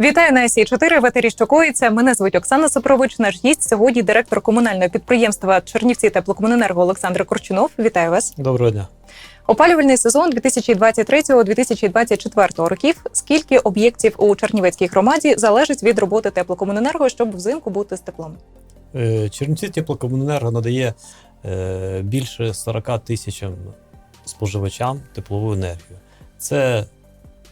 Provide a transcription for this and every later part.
Вітаю на СІ 4 в етері «Що Мене звуть Оксана Сопрович. Наш гість сьогодні директор комунального підприємства Чернівці теплокомуненерго Олександр Корчунов. Вітаю вас. Доброго дня. Опалювальний сезон 2023-2024 років. Скільки об'єктів у Чернівецькій громаді залежить від роботи теплокомуненерго, щоб взимку бути з теплом? Е, Чернівці теплокомуненерго надає е, більше 40 тисячам споживачам теплову енергію. Це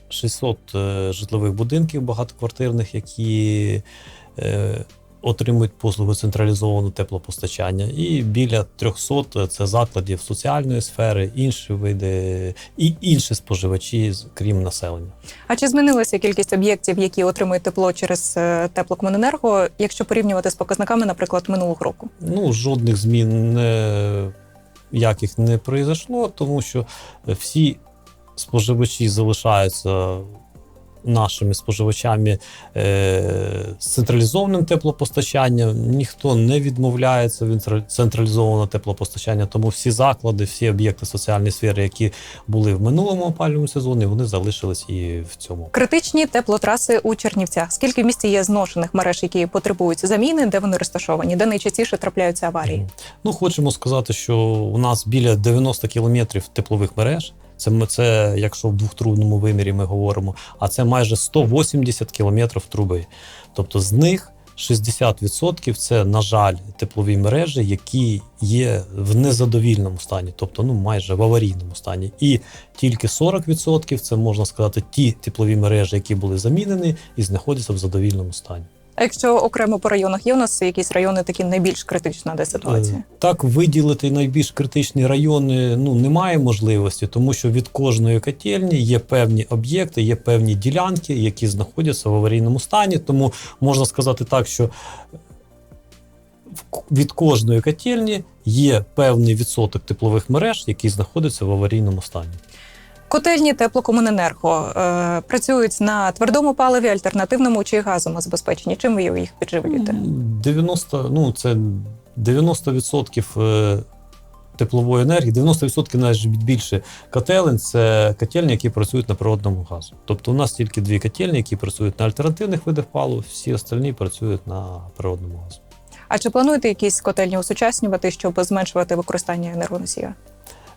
600 е, житлових будинків багатоквартирних, які е, отримують послугу централізованого теплопостачання, і біля 300 це закладів соціальної сфери, інші види і інші споживачі, крім населення. А чи змінилася кількість об'єктів, які отримують тепло через е, теплокомуненерго, якщо порівнювати з показниками, наприклад, минулого року? Ну, жодних змін не, яких не произошло, тому що всі споживачі залишаються нашими споживачами е, з централізованим теплопостачанням. Ніхто не відмовляється від центра- централізованого теплопостачання, тому всі заклади, всі об'єкти соціальної сфери, які були в минулому опалювальному сезоні, вони залишились і в цьому. Критичні теплотраси у Чернівцях. Скільки в місті є зношених мереж, які потребують заміни, де вони розташовані, де найчастіше трапляються аварії? Ну, хочемо сказати, що у нас біля 90 кілометрів теплових мереж. Це, ми- це якщо в двохтрубному вимірі ми говоримо, а це майже 180 кілометрів труби. Тобто з них 60% це, на жаль, теплові мережі, які є в незадовільному стані, тобто ну майже в аварійному стані. І тільки 40% це можна сказати ті теплові мережі, які були замінені і знаходяться в задовільному стані. А якщо окремо по районах є у нас якісь райони такі найбільш критична, де ситуація? Е, Так виділити найбільш критичні райони ну немає можливості, тому що від кожної котельні є певні об'єкти, є певні ділянки, які знаходяться в аварійному стані. Тому можна сказати так, що від кожної котельні є певний відсоток теплових мереж, які знаходяться в аварійному стані. Котельні теплокомуненерго е, працюють на твердому паливі, альтернативному чи газовому забезпеченні. Чим ви їх підживлюєте? 90, ну це 90% е, теплової енергії, 90% навіть більше котелень це котельні, які працюють на природному газу. Тобто у нас тільки дві котельні, які працюють на альтернативних видах палива, всі остальні працюють на природному газу. А чи плануєте якісь котельні осучаснювати, щоб зменшувати використання енергоносія?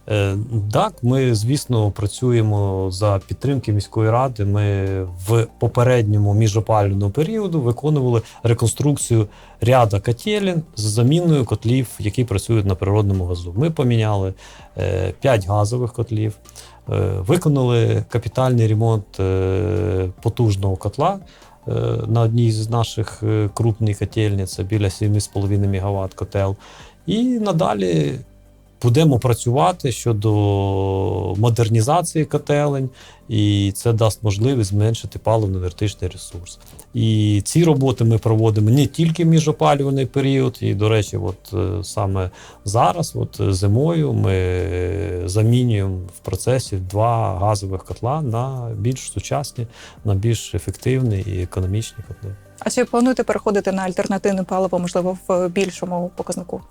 Е, Так, ми, звісно, працюємо за підтримки міської ради. Ми в попередньому міжопалювальному періоду виконували реконструкцію ряда котелень з заміною котлів, які працюють на природному газу. Ми поміняли 5 газових котлів, е, виконали капітальний ремонт е, потужного котла. е, На одній з наших е, крупних котельні, це біля 7,5 МВт котел. І надалі будемо працювати щодо модернізації котелень, і це дасть можливість зменшити паливно-енергетичний ресурс. І ці роботи ми проводимо не тільки в міжопалювальний період, і, до речі, от е, саме зараз, от зимою, ми замінюємо в процесі два газових котла на більш сучасні, на більш ефективні і економічні котли. А чи плануєте переходити на альтернативне паливо, можливо, в більшому показнику?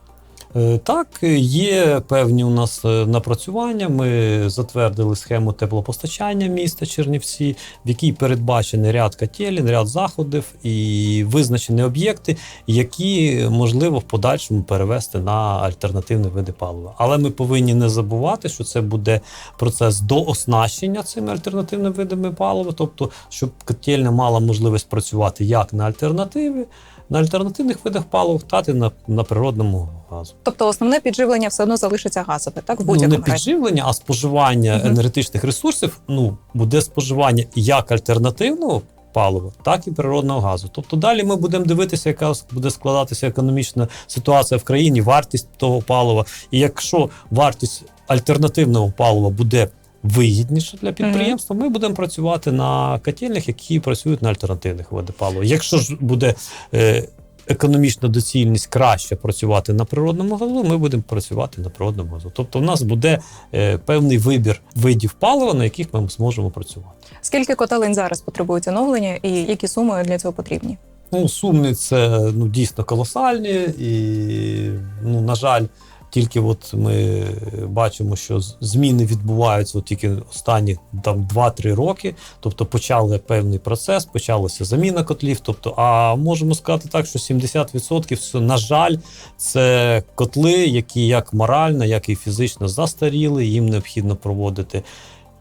Е, Так, є певні у нас е, напрацювання. Ми затвердили схему теплопостачання міста Чернівці, в якій передбачений ряд котелень, ряд заходів і визначені об'єкти, які можливо в подальшому перевести на альтернативні види палива. Але ми повинні не забувати, що це буде процес дооснащення цими альтернативними видами палива, тобто, щоб котельня мала можливість працювати як на альтернативі. На альтернативних видах палив, так і на, на природному газу. Тобто основне підживлення все одно залишиться газове, так в Ну, не разі. підживлення, а споживання Мгм. енергетичних ресурсів ну, буде споживання як альтернативного палива, так і природного газу. Тобто далі ми будемо дивитися, яка буде складатися економічна ситуація в країні, вартість того палива. І якщо вартість альтернативного палива буде вигідніша для підприємства, ми будемо працювати на котельнях, які працюють на альтернативних палива. Якщо ж буде е, економічна доцільність краще працювати на природному газу, ми будемо працювати на природному газу. Тобто, у нас буде е, певний вибір видів палива, на яких ми зможемо працювати. Скільки котелень зараз потребують оновлення і які суми для цього потрібні? Ну, суми це ну, дійсно колосальні, і, ну, на жаль, Тільки от ми бачимо, що зміни відбуваються от тільки останні там 2-3 роки. Тобто почали певний процес, почалася заміна котлів. Тобто, а можемо сказати так, що 70% все, на жаль, це котли, які як морально, як і фізично застаріли. Їм необхідно проводити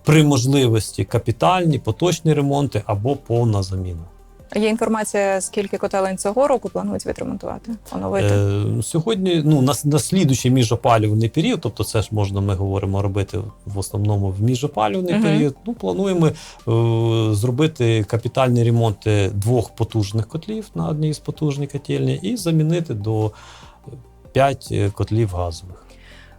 при можливості капітальні, поточні ремонти або повна заміна. Є інформація, скільки котелень цього року планують відремонтувати, оновити. Е, сьогодні, ну, на, на слідуючий міжопалювальний період, тобто це ж можна, ми говоримо робити в основному в міжопалювальний Мгм. період. Ну, плануємо е, зробити капітальні ремонти двох потужних котлів на одній з потужних котельні і замінити до 5 котлів газових.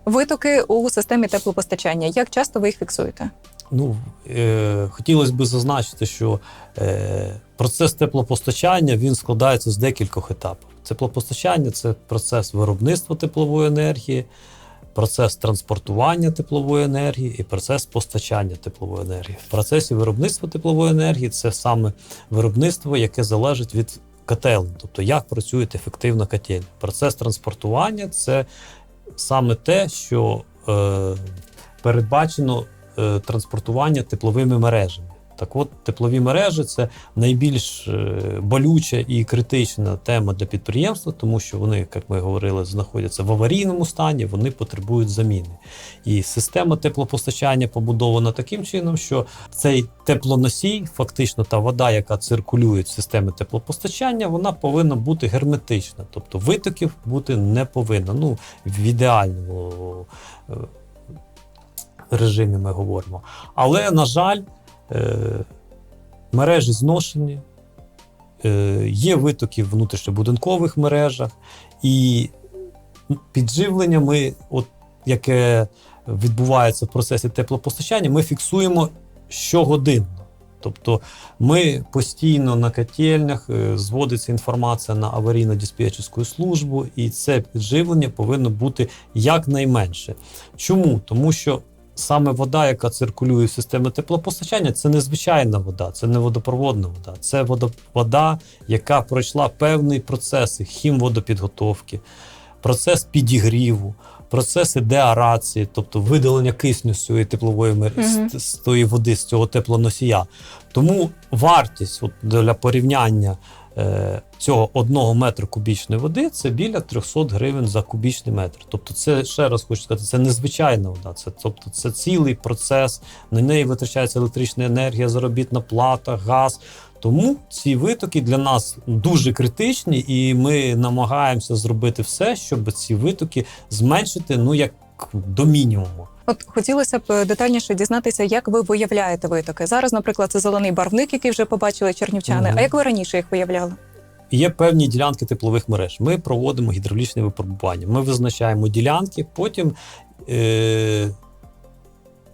Витоки у системі теплопостачання. Як часто ви їх фіксуєте? Ну, е, хотілося б зазначити, що е, процес теплопостачання він складається з декількох етапів. Теплопостачання це процес виробництва теплової енергії, процес транспортування теплової енергії і процес постачання теплової енергії. В процесі виробництва теплової енергії це саме виробництво, яке залежить від котелень, тобто як працює ефективно котельня. Процес транспортування це саме те, що е, передбачено транспортування тепловими мережами. Так от, теплові мережі це найбільш е, болюча і критична тема для підприємства, тому що вони, як ми говорили, знаходяться в аварійному стані, вони потребують заміни. І система теплопостачання побудована таким чином, що цей теплоносій, фактично та вода, яка циркулює в системі теплопостачання, вона повинна бути герметична, тобто витоків бути не повинно. Ну, в ідеальному е, режимі ми говоримо. Але, на жаль, е, мережі зношені, е, є витоки в внутрішньобудинкових мережах, і підживлення ми, от, яке відбувається в процесі теплопостачання, ми фіксуємо щогодинно. Тобто ми постійно на котельнях е, зводиться інформація на аварійно-диспетчерську службу, і це підживлення повинно бути якнайменше. Чому? Тому що саме вода, яка циркулює в системі теплопостачання, це не звичайна вода, це не водопроводна вода, це вода, яка пройшла певні процеси хімводопідготовки, процес підігріву, процеси деарації, тобто видалення кисню з цієї теплової мер... Мгм. з, з тої води, з цього теплоносія. Тому вартість от, для порівняння цього одного метру кубічної води це біля 300 гривень за кубічний метр. Тобто, це ще раз хочу сказати, це незвичайна вода. Це тобто це цілий процес. На неї витрачається електрична енергія, заробітна плата, газ. Тому ці витоки для нас дуже критичні, і ми намагаємося зробити все, щоб ці витоки зменшити ну як до мінімуму. От хотілося б детальніше дізнатися, як ви виявляєте витоки. Зараз, наприклад, це зелений барвник, який вже побачили чернівчани. Мгм. А як ви раніше їх виявляли? Є певні ділянки теплових мереж. Ми проводимо гідравлічне випробування. Ми визначаємо ділянки, потім е-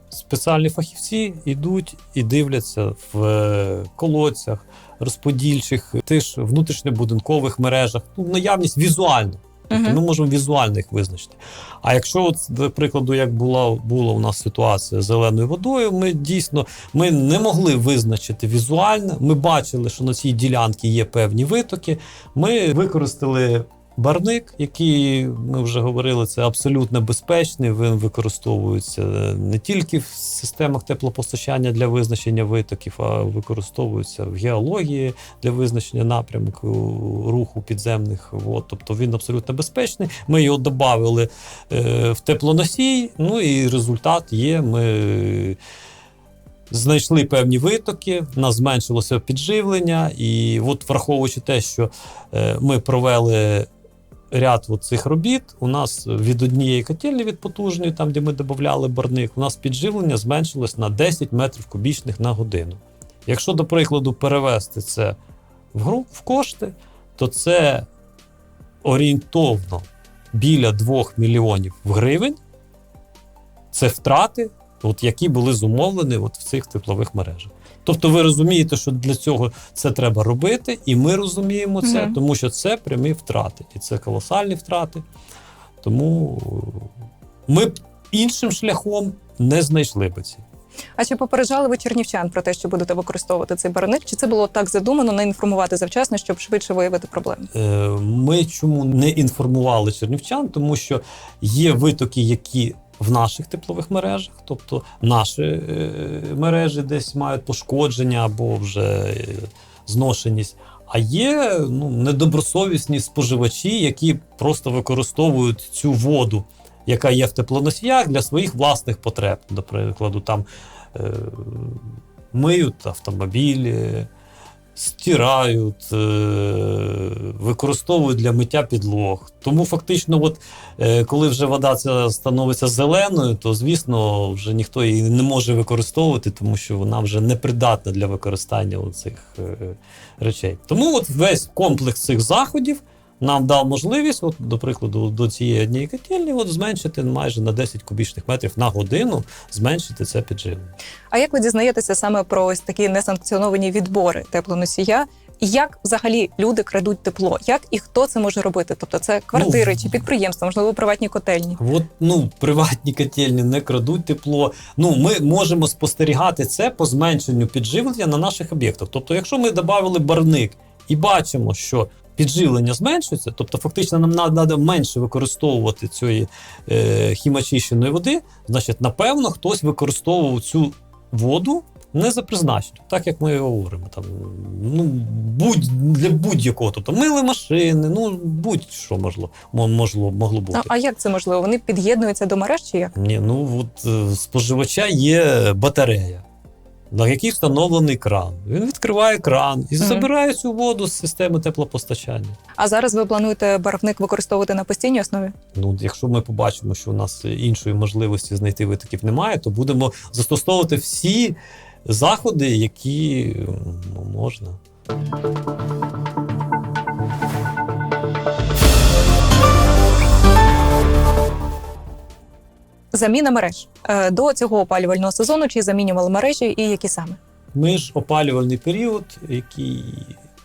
спеціальні фахівці йдуть і дивляться в е, колодцях, розподільчих, тих внутрішньобудинкових мережах. Ну, наявність візуально. Тобто ми можемо візуально їх визначити. А якщо, от, до прикладу, як була, була у нас ситуація з зеленою водою, ми дійсно ми не могли визначити візуально. Ми бачили, що на цій ділянці є певні витоки. Ми використали барник, який ми вже говорили, це абсолютно безпечний. Він використовується не тільки в системах теплопостачання для визначення витоків, а використовується в геології для визначення напрямку руху підземних вод. Тобто він абсолютно безпечний. Ми його додали е, в теплоносій, ну і результат є. Ми знайшли певні витоки, в нас зменшилося підживлення, і от враховуючи те, що е, ми провели. Ряд цих робіт у нас від однієї котельні від потужної, там де ми додавали барник, у нас підживлення зменшилось на 10 метрів кубічних на годину. Якщо, до прикладу, перевести це в гру в кошти, то це орієнтовно біля 2 мільйонів гривень. Це втрати, от, які були зумовлені от в цих теплових мережах. Тобто ви розумієте, що для цього це треба робити, і ми розуміємо це, Мгм. тому що це прямі втрати, і це колосальні втрати. Тому ми б іншим шляхом не знайшли би ці А чи попереджали ви чернівчан про те, що будете використовувати цей барвник? Чи це було так задумано не інформувати завчасно, щоб швидше виявити проблеми? Е, Ми чому не інформували чернівчан, тому що є витоки, які в наших теплових мережах, тобто наші е, мережі десь мають пошкодження або вже е, зношеність. А є ну, недобросовісні споживачі, які просто використовують цю воду, яка є в теплоносіях для своїх власних потреб. До прикладу, там е, миють автомобілі, стирають, е, використовують для миття підлог. Тому фактично, от, е, коли вже вода ця становиться зеленою, то звісно вже ніхто її не може використовувати, тому що вона вже не придатна для використання цих речей. Тому от весь комплекс цих заходів. Нам дав можливість, от, до прикладу, до цієї однієї котельні, от зменшити майже на 10 кубічних метрів на годину, зменшити це підживлення. А як ви дізнаєтеся саме про ось такі несанкціоновані відбори теплоносія? І як взагалі люди крадуть тепло? Як і хто це може робити? Тобто це квартири Ну, чи підприємства, можливо, приватні котельні? От ну приватні котельні не крадуть тепло. Ну ми можемо спостерігати це по зменшенню підживлення на наших об'єктах. Тобто, якщо ми додали барник і бачимо, що підживлення зменшується, тобто фактично нам треба менше використовувати цієї е, хімочищеної води, значить, напевно, хтось використовував цю воду. Не за призначенням, так як ми говоримо, там ну будь для будь-якого, тобто мили машини, ну будь-що можливо, могло, могло бути. А, а як це можливо? Вони під'єднуються до мереж чи як? Ні, ну от е, споживача є батарея, на який встановлений кран. Він відкриває кран і забирає цю воду з системи теплопостачання. А зараз ви плануєте барвник використовувати на постійній основі? Ну, якщо ми побачимо, що у нас іншої можливості знайти витоків немає, то будемо застосовувати всі заходи, які ну, можна. Заміна мереж Е, до цього опалювального сезону чи замінювали мережі і які саме? Ми ж опалювальний період, який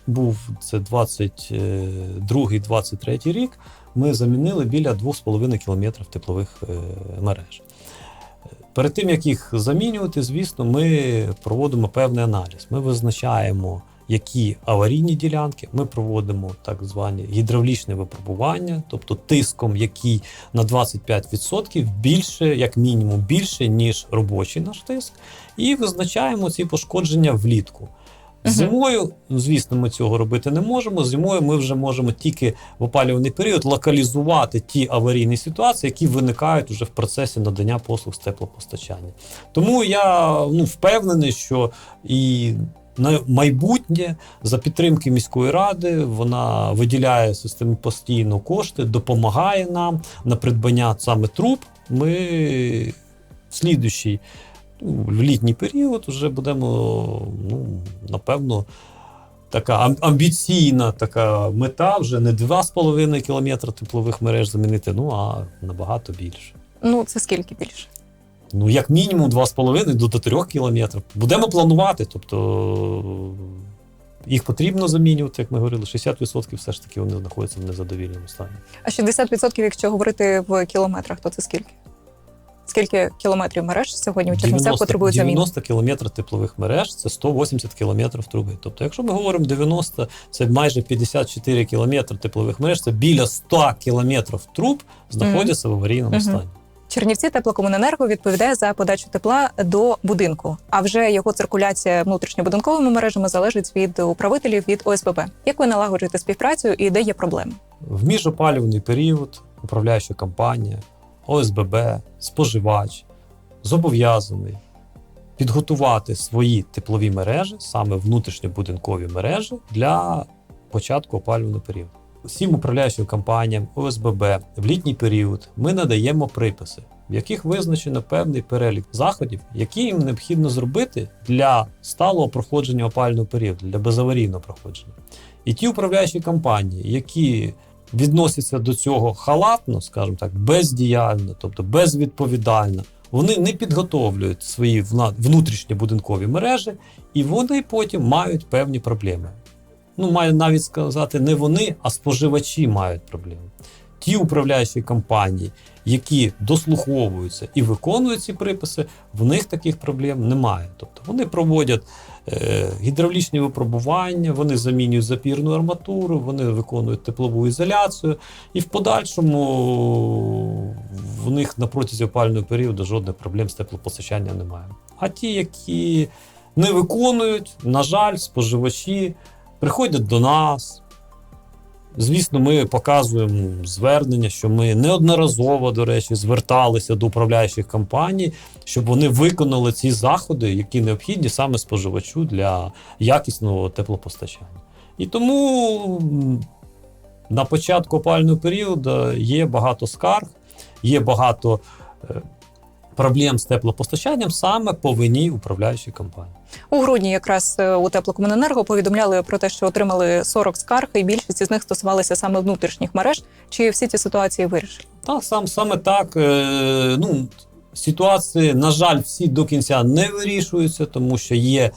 був це 22-23 рік, ми замінили біля 2,5 кілометрів теплових е, мереж. Перед тим, як їх замінювати, звісно, ми проводимо певний аналіз. Ми визначаємо, які аварійні ділянки, ми проводимо так звані гідравлічне випробування, тобто тиском, який на 25% більше, як мінімум, більше, ніж робочий наш тиск, і визначаємо ці пошкодження влітку. Зимою, звісно, ми цього робити не можемо. Зимою ми вже можемо тільки в опалювальний період локалізувати ті аварійні ситуації, які виникають уже в процесі надання послуг з теплопостачання. Тому я ну, впевнений, що і на майбутнє за підтримки міської ради вона виділяє систему постійно кошти, допомагає нам на придбання саме труб. Ми в слідущий ну, в літній період вже будемо, ну, напевно, така амбіційна така мета вже не 2,5 кілометра теплових мереж замінити, ну а набагато більше. Ну це скільки більше? Ну, як мінімум 2,5 до 3 кілометрів. Будемо планувати. Тобто їх потрібно замінювати, як ми говорили, 60% все ж таки вони знаходяться в незадовільному стані. А 60%, якщо говорити в кілометрах, то це скільки? Скільки кілометрів мереж сьогодні у Чернівцях потребують заміни? 90 кілометрів теплових мереж це 180 кілометрів труби. Тобто, якщо ми говоримо 90, це майже 54 кілометри теплових мереж, це біля 100 кілометрів труб знаходяться в аварійному Мгм. стані. Чернівці теплокомуненерго відповідає за подачу тепла до будинку, а вже його циркуляція внутрішньобудинковими мережами залежить від управителів від ОСББ. Як ви налагоджуєте співпрацю і де є проблеми? В міжопалювальний період управляюча компанія, ОСББ, споживач зобов'язаний підготувати свої теплові мережі, саме внутрішньобудинкові мережі, для початку опалювального періоду. Всім управляючим компаніям ОСББ в літній період ми надаємо приписи, в яких визначено певний перелік заходів, які їм необхідно зробити для сталого проходження опалювального періоду, для безаварійного проходження. І ті управляючі компанії, які відносяться до цього халатно, скажімо так, бездіяльно, тобто безвідповідально, вони не підготовлюють свої внутрішні будинкові мережі, і вони потім мають певні проблеми. Ну, маю навіть сказати, не вони, а споживачі мають проблеми. ті управляючі компанії, які дослуховуються і виконують ці приписи, в них таких проблем немає. Тобто вони проводять е, гідравлічні випробування, вони замінюють запірну арматуру, вони виконують теплову ізоляцію, і в подальшому в них на протязі опального періоду жодних проблем з теплопостачанням немає. А ті, які не виконують, на жаль, споживачі приходять до нас. Звісно, ми показуємо звернення, що ми неодноразово, до речі, зверталися до управляючих компаній, щоб вони виконали ці заходи, які необхідні саме споживачу для якісного теплопостачання. І тому на початку опального періоду є багато скарг, є багато е, проблем з теплопостачанням саме по вині управляючої компанії. У грудні якраз е, у теплокомуненерго повідомляли про те, що отримали 40 скарг, і більшість із них стосувалися саме внутрішніх мереж. Чи всі ці ситуації вирішили? Так, сам саме так. Е, ну, ситуації, на жаль, всі до кінця не вирішуються, тому що є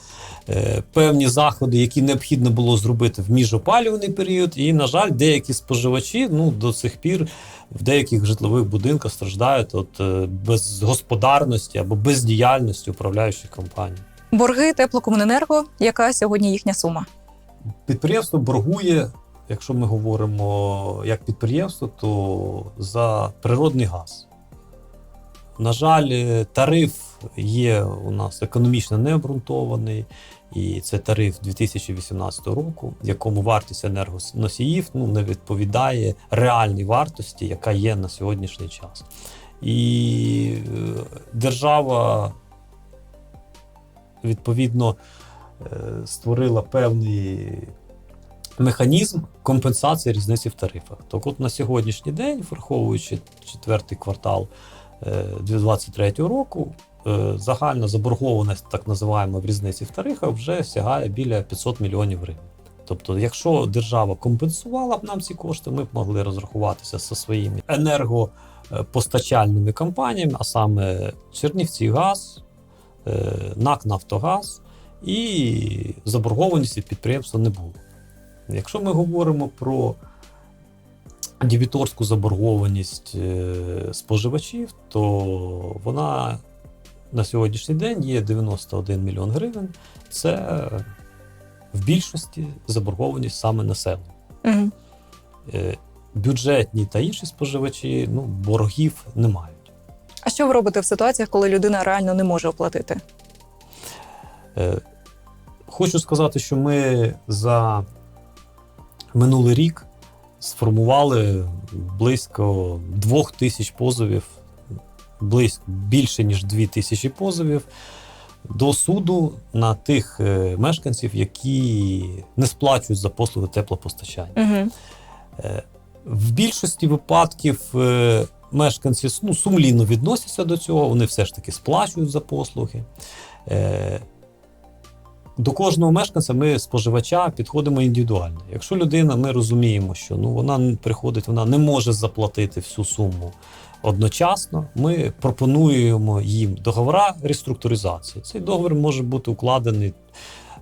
е, певні заходи, які необхідно було зробити в міжопалюваний період. І, на жаль, деякі споживачі ну, до цих пір в деяких житлових будинках страждають от, е, безгосподарності або бездіяльності управляючих компаній. Борги теплокомуненерго, яка сьогодні їхня сума? Підприємство боргує, якщо ми говоримо як підприємство, то за природний газ. На жаль, е, тариф є у нас економічно необґрунтований, і це тариф 2018 року, в якому вартість енергоносіїв ну, не відповідає реальній вартості, яка є на сьогоднішній час. І е, держава відповідно е, створила певний механізм компенсації різниці в тарифах. Так от на сьогоднішній день, враховуючи четвертий квартал 2023 року, е, загальна заборгованість, так називаємо в різниці в тарифах, вже сягає біля 500 мільйонів гривень. Тобто, якщо держава компенсувала б нам ці кошти, ми б могли розрахуватися зі своїми енергопостачальними компаніями, а саме Чернівці Газ, е, НАК Нафтогаз, і заборгованості підприємства не було. Якщо ми говоримо про дебіторську заборгованість е, споживачів, то вона на сьогоднішній день є 91 мільйон гривень. Це в більшості заборгованість саме населення. Угу. Бюджетні та інші споживачі ну, боргів не мають. А що ви робите в ситуаціях, коли людина реально не може оплатити? Е, Хочу сказати, що ми за минулий рік сформували близько двох тисяч позовів, близько більше ніж дві тисячі позовів до суду на тих е, мешканців, які не сплачують за послуги теплопостачання. Угу. В більшості випадків е, мешканці ну, сумлінно відносяться до цього, вони все ж таки сплачують за послуги. До кожного мешканця ми споживача підходимо індивідуально. Якщо людина, ми розуміємо, що ну, вона приходить, вона не може заплатити всю суму одночасно, ми пропонуємо їм договора реструктуризації. Цей договір може бути укладений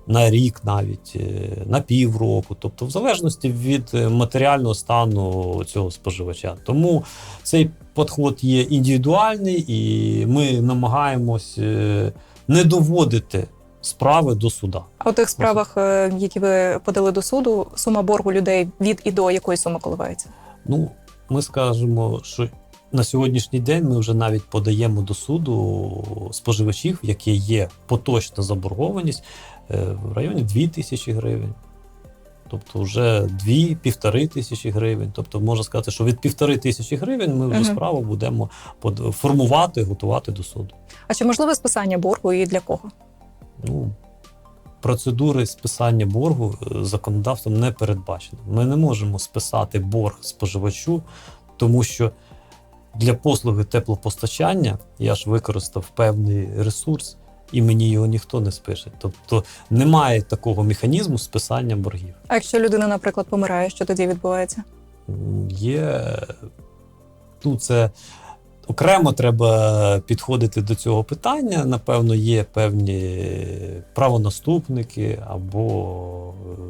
на рік навіть, е, на півроку, тобто в залежності від е, матеріального стану цього споживача. Тому цей підход є індивідуальний, і ми намагаємось е, не доводити справи до суда. А у тих справах, е, які ви подали до суду, сума боргу людей від і до якої суми коливається? Ну, ми скажемо, що на сьогоднішній день ми вже навіть подаємо до суду споживачів, які є поточна заборгованість е, в районі 2 тисячі гривень. Тобто вже 2-півтори тисячі гривень. Тобто можна сказати, що від півтори тисячі гривень ми вже Мгм. справу будемо формувати, готувати до суду. А чи можливе списання боргу і для кого? Ну, процедури списання боргу е, законодавством не передбачено. Ми не можемо списати борг споживачу, тому що для послуги теплопостачання я ж використав певний ресурс, і мені його ніхто не спише. Тобто немає такого механізму списання боргів. А якщо людина, наприклад, помирає, що тоді відбувається? Є ну, це окремо треба підходити до цього питання. Напевно, є певні правонаступники або е,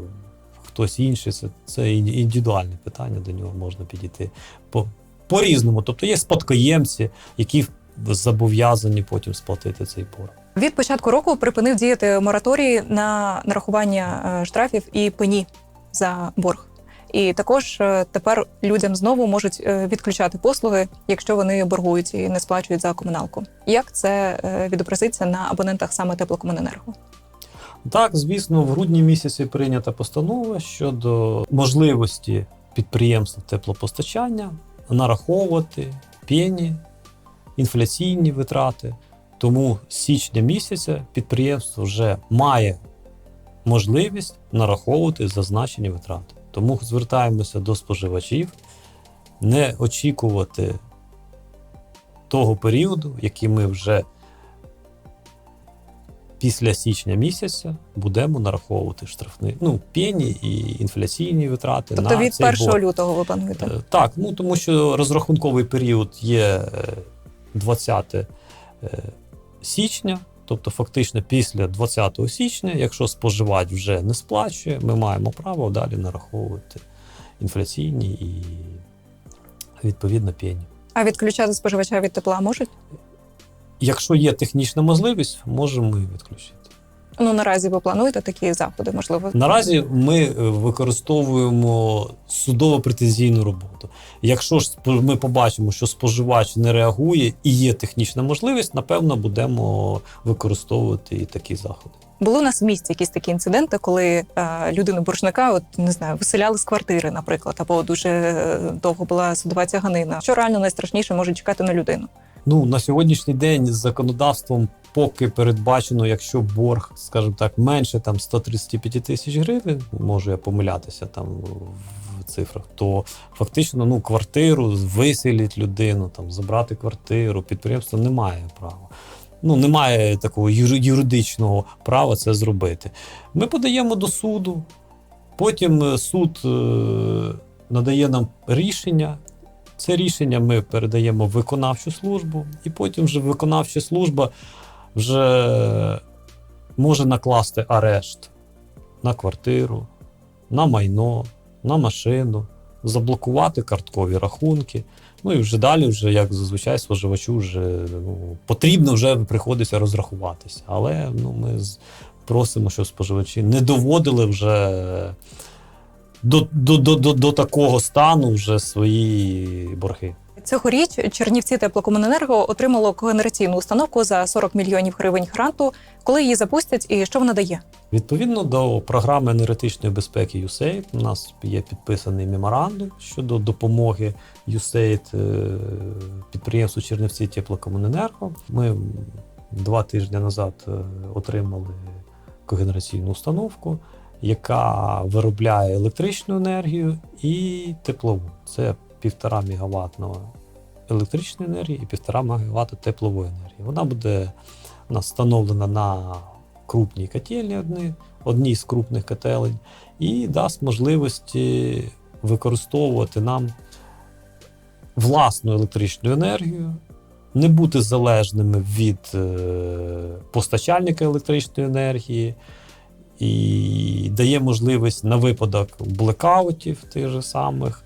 хтось інший. Це, це індивідуальне питання, до нього можна підійти по, по-різному. Тобто є спадкоємці, які зобов'язані потім сплатити цей борг. Від початку року припинив діяти мораторій на нарахування е, штрафів і пені за борг. І також е, тепер людям знову можуть е, відключати послуги, якщо вони боргують і не сплачують за комуналку. Як це е, відобразиться на абонентах саме теплокомуненерго? Так, звісно, в грудні місяці прийнята постанова щодо можливості підприємств теплопостачання нараховувати пені, інфляційні витрати. Тому з січня місяця підприємство вже має можливість нараховувати зазначені витрати. Тому звертаємося до споживачів не очікувати того періоду, який ми вже після січня місяця будемо нараховувати штрафні ну, пені і інфляційні витрати. Тобто на від цей 1 борг. лютого ви плануєте? Е, Так, ну тому що розрахунковий період є е, 20 е, січня, тобто фактично після 20 січня, якщо споживач вже не сплачує, ми маємо право далі нараховувати інфляційні і відповідно пені. А відключати споживача від тепла можуть? Якщо є технічна можливість, можемо і відключити. Ну наразі ви плануєте такі заходи? Можливо, Наразі ми е, використовуємо судово-претензійну роботу. Якщо ж ми побачимо, що споживач не реагує і є технічна можливість, напевно, будемо використовувати і такі заходи. Були у нас в місті якісь такі інциденти, коли е, людину боржника, от не знаю, виселяли з квартири, наприклад, або дуже е, довго була судова тяганина. Що реально найстрашніше може чекати на людину? Ну на сьогоднішній день з законодавством поки передбачено, якщо борг, скажімо так, менше там 135 тисяч гривень, можу я помилятися там в цифрах, то фактично ну квартиру виселіть людину, там забрати квартиру, підприємство не має права. Ну, немає такого юридичного права це зробити. Ми подаємо до суду, потім е, суд е, надає нам рішення. Це рішення ми передаємо в виконавчу службу, і потім вже виконавча служба вже може накласти арешт на квартиру, на майно, на машину, заблокувати карткові рахунки. Ну і вже далі, вже, як зазвичай, споживачу вже ну, потрібно вже приходиться розрахуватися. Але ну, ми просимо, щоб споживачі не доводили вже до, до, до, до, до такого стану вже свої борги. Цьогоріч Чернівці теплокомуненерго отримало когенераційну установку за 40 мільйонів гривень гранту. Коли її запустять і що вона дає? Відповідно до програми енергетичної безпеки USAID, у нас є підписаний меморандум щодо допомоги USAID е, підприємству Чернівці теплокомуненерго. Ми два тижні назад е, отримали когенераційну установку, яка виробляє електричну енергію і теплову. Це півтора мегаваттного електричної енергії і півтора мегаватта теплової енергії. Вона буде нас встановлена на крупній котельні одні, одній з крупних котелень, і дасть можливості використовувати нам власну електричну енергію, не бути залежними від е, постачальника електричної енергії, і дає можливість на випадок блекаутів тих же самих.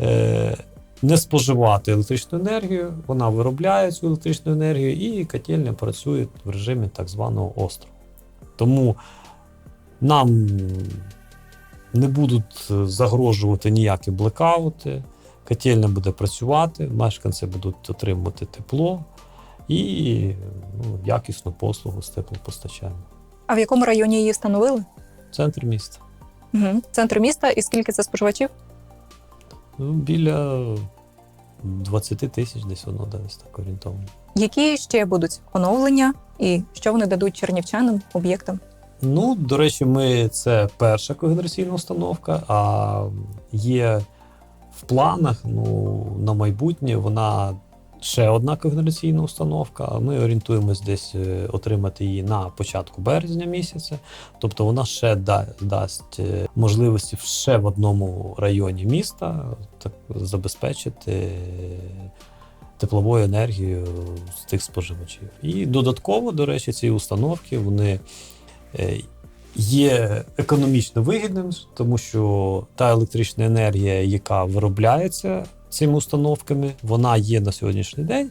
Е, не споживати електричну енергію, вона виробляє цю електричну енергію, і котельня працює в режимі так званого острова. Тому нам не будуть загрожувати ніякі блекаути, котельня буде працювати, мешканці будуть отримувати тепло і ну, якісну послугу з теплопостачання. А в якому районі її встановили? Центр міста. Угу. Центр міста і скільки це споживачів? Ну, біля 20 тисяч десь воно десь так орієнтовно. Які ще будуть оновлення, і що вони дадуть чернівчанам, об'єктам? Ну, до речі, ми це перша когенераційна установка, а є в планах ну, на майбутнє вона ще одна когенераційна установка. Ми орієнтуємось десь е, отримати її на початку березня місяця. Тобто вона ще да, дасть е, можливості ще в одному районі міста так, забезпечити е, тепловою енергією з тих споживачів. І додатково, до речі, ці установки вони є економічно вигідним, тому що та електрична енергія, яка виробляється цими установками, вона є на сьогоднішній день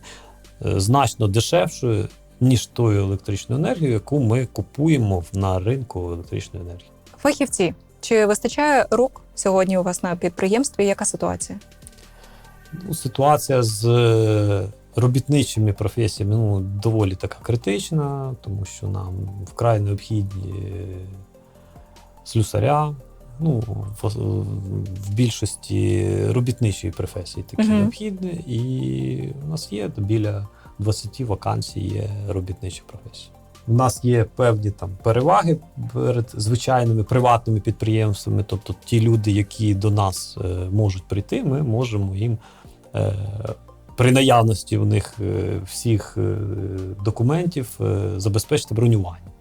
е, значно дешевшою, ніж тою електричною енергією, яку ми купуємо на ринку електричної енергії. Фахівці, чи вистачає рук сьогодні у вас на підприємстві? Яка ситуація? Ну, ситуація з е, робітничими професіями ну, доволі така критична, тому що нам вкрай необхідні е, слюсаря. Ну, в, в більшості робітничої професії такі Мгм. необхідні. І у нас є біля 20 вакансій є робітничі професії. У нас є певні там переваги перед звичайними приватними підприємствами. Тобто, ті люди, які до нас е, можуть прийти, ми можемо їм е, при наявності у них е, всіх е, документів е, забезпечити бронювання.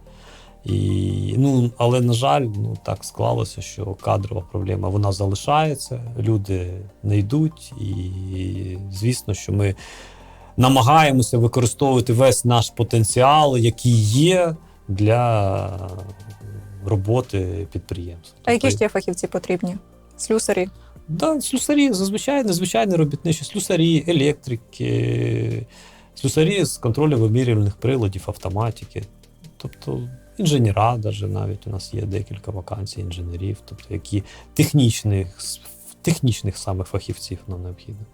І, ну, але, на жаль, ну, так склалося, що кадрова проблема вона залишається, люди не йдуть, і звісно, що ми намагаємося використовувати весь наш потенціал, який є для роботи підприємств. А які Тобто, ще фахівці потрібні? Слюсарі? Да, слюсарі зазвичай незвичайні робітничі, слюсарі, електрики, слюсарі з контролю вимірювальних приладів, автоматики. Тобто інженера, даже навіть у нас є декілька вакансій інженерів, тобто які технічних, технічних самих фахівців нам необхідно.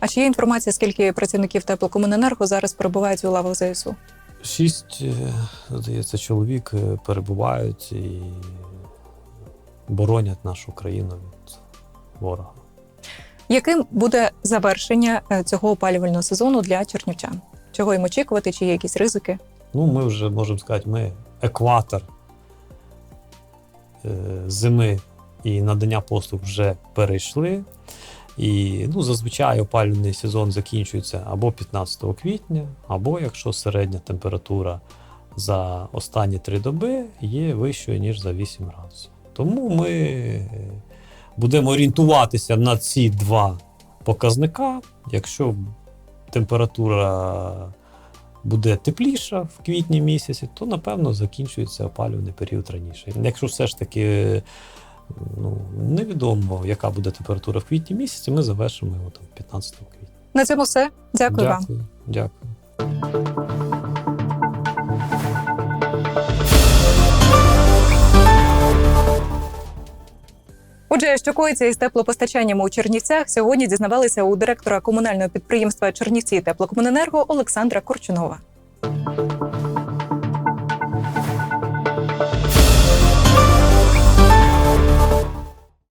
А чи є інформація, скільки працівників теплокомуненерго зараз перебувають у лавах ЗСУ? Шість, е, здається, чоловік е, перебувають і боронять нашу країну від ворога. Яким буде завершення е, цього опалювального сезону для чернівчан? Чого їм очікувати? Чи є якісь ризики? Ну, ми вже можемо сказати, ми екватор е, зими і надання послуг вже перейшли. І ну, зазвичай опалювальний сезон закінчується або 15 квітня, або якщо середня температура за останні три доби є вищою, ніж за 8 градусів. Тому ми е, будемо орієнтуватися на ці два показника. Якщо температура буде тепліша в квітні місяці, то напевно закінчується опалювальний період раніше. Якщо все ж таки ну, невідомо, яка буде температура в квітні місяці, ми завершимо його там 15 квітня. На цьому все. Дякую, вам. Дякую. Дякую. Отже, що коїться із теплопостачанням у Чернівцях, сьогодні дізнавалися у директора комунального підприємства Чернівці теплокомуненерго Олександра Корчунова.